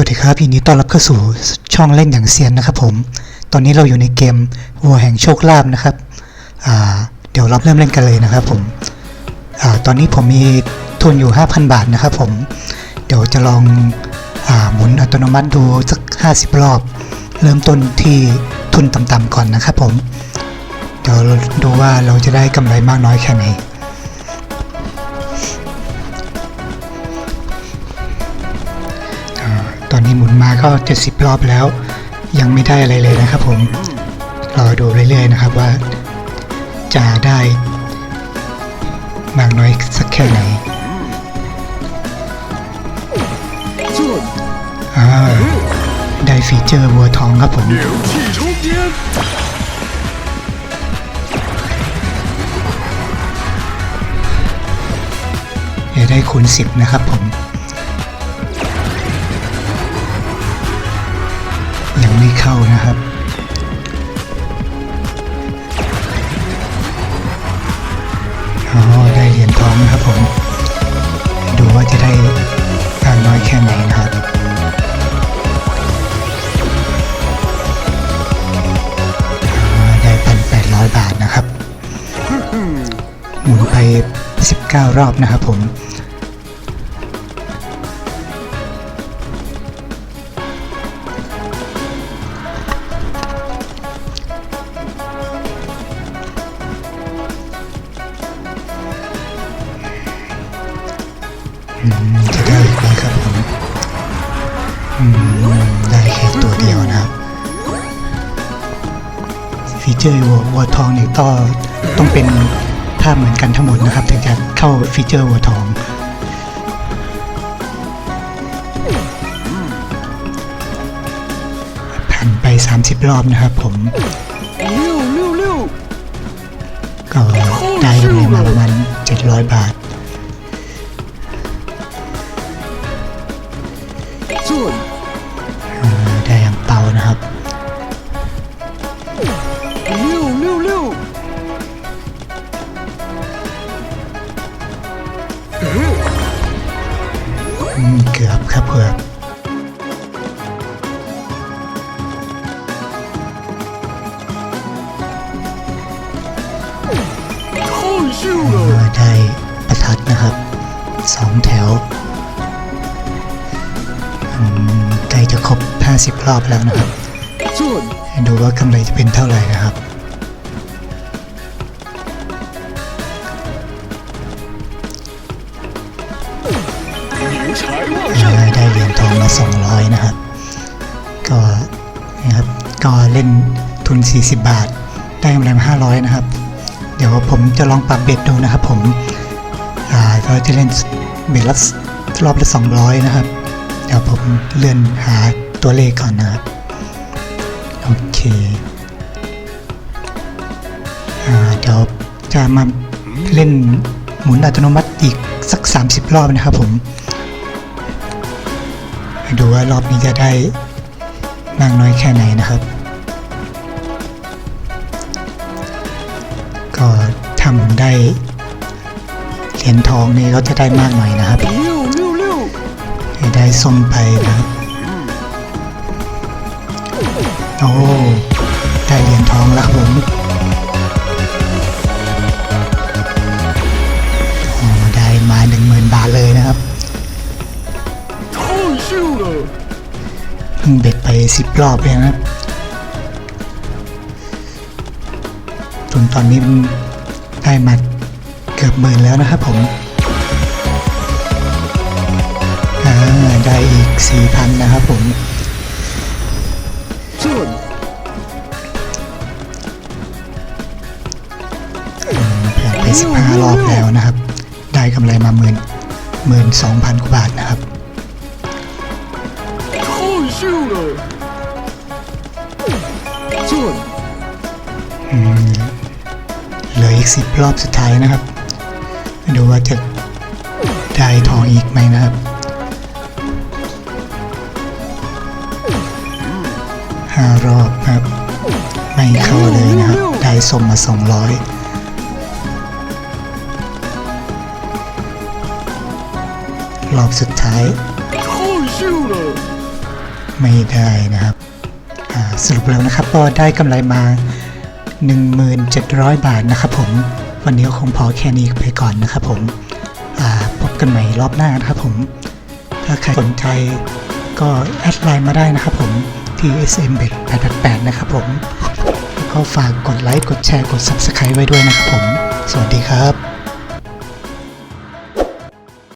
วัสดีครับยินดีต้อนรับเข้าสู่ช่องเล่นอย่างเซียนนะครับผม ตอนนี้เราอยู่ในเกมวัวแห่งโชคลาภนะครับ เดี๋ยวเราเริ่มเล่นกันเลยนะครับผมอตอนนี้ผมมีทุนอยู่ 5,000 บาทนะครับผม เดี๋ยวจะลองอหมุนอัตโนมัติดูสัก 50 รอบ เริ่มต้นที่ทุนต่ำๆก่อนนะครับผม เดี๋ยวดูว่าเราจะได้กำไรมากน้อยแค่ไหน หมุนมาก็ 70 รอบแล้ว ยังไม่ได้อะไรเลยนะครับผมรอดูเรื่อยๆนะครับว่า จะได้มากน้อยสักแค่ไหนได้ฟีเจอร์บัวทองครับผมจะได้คูณ10 นะครับผม เข้านะครับ อ๋อ ได้เหรียญทองนะครับผม ดูว่าจะได้มากน้อยแค่ไหนนะครับได้พันแปดร้อยบาทนะครับ หมุนไป 19 รอบนะครับผม จะได้ไหมครับผมได้แค่ตัวเดียวนะครับฟีเจอร์วัวทองนี่ต้อต้องเป็นภาพเหมือนกันทั้งหมดนะครับ ถึงจะเข้าฟีเจอร์วัวทองผ่านไป 30 รอบนะครับผมก็ได้เงินมาประมาณ700 บาท นะครับเกือบครับเกือบได้ประทัดนะครับสองแถว 50 รอบแล้วนะครับ ดูว่ากำไรจะเป็นเท่าไหร่นะครับได้เหรียญทองมา 200 นะครับ ก็นะครับก็เล่นทุน 40 บาท ได้กำไรมา500 นะครับ เดี๋ยวผมจะลองปรับเบ็ดดูนะครับ ผมก็จะเล่นเบ็ดรอบละ200 นะครับ เดี๋ยวผมเลื่อนหา ตัวเลขก่อนนะครับ โอเคเดี๋ยวจะมาเล่นหมุนอัตโนมัติอีกสัก 30 รอบนะครับผม ดูว่ารอบนี้จะได้มากน้อยแค่ไหนนะครับ ก็ทำได้เหรียญทองนี่ก็จะได้มากหน่อยนะครับ ได้ส้มไปนะครับ โอ้ได้เหรียญทองแล้วครับผมได้มาหนึ่งหมืนบาทเลยนะครับเบ็ดไปสิบรอบเลยนะครับจนตอนนี้ได้มาเกือบหมื่นแล้วนะครับผมได้อีกสี่พันนะครับผม 15 รอบแล้วนะครับ ได้กำไรมาหมื่นหมื่นสองพันกว่าบาทนะครับ เหลืออีกสิบรอบสุดท้ายนะครับ ดูว่าจะได้ทองอีกไหมนะครับห้ารอบครับ ไม่เข้าเลยนะครับ ได้สมมาสองร้อย รอบสุดท้าย ไม่ได้นะครับสรุปแล้วนะครับก็ได้กำไรมา 1,700 บาทนะครับผม วันนี้คงพอแค่นี้ไปก่อนนะครับผมพบกันใหม่รอบหน้านะครับผม ถ้าใครสนใจก็แอดไลน์มาได้นะครับผมที่ sm 8 8 8นะครับผม แล้วก็ฝากกดไลค์ กดแชร์ กด Subscribe ไว้ด้วยนะครับผม สวัสดีครับ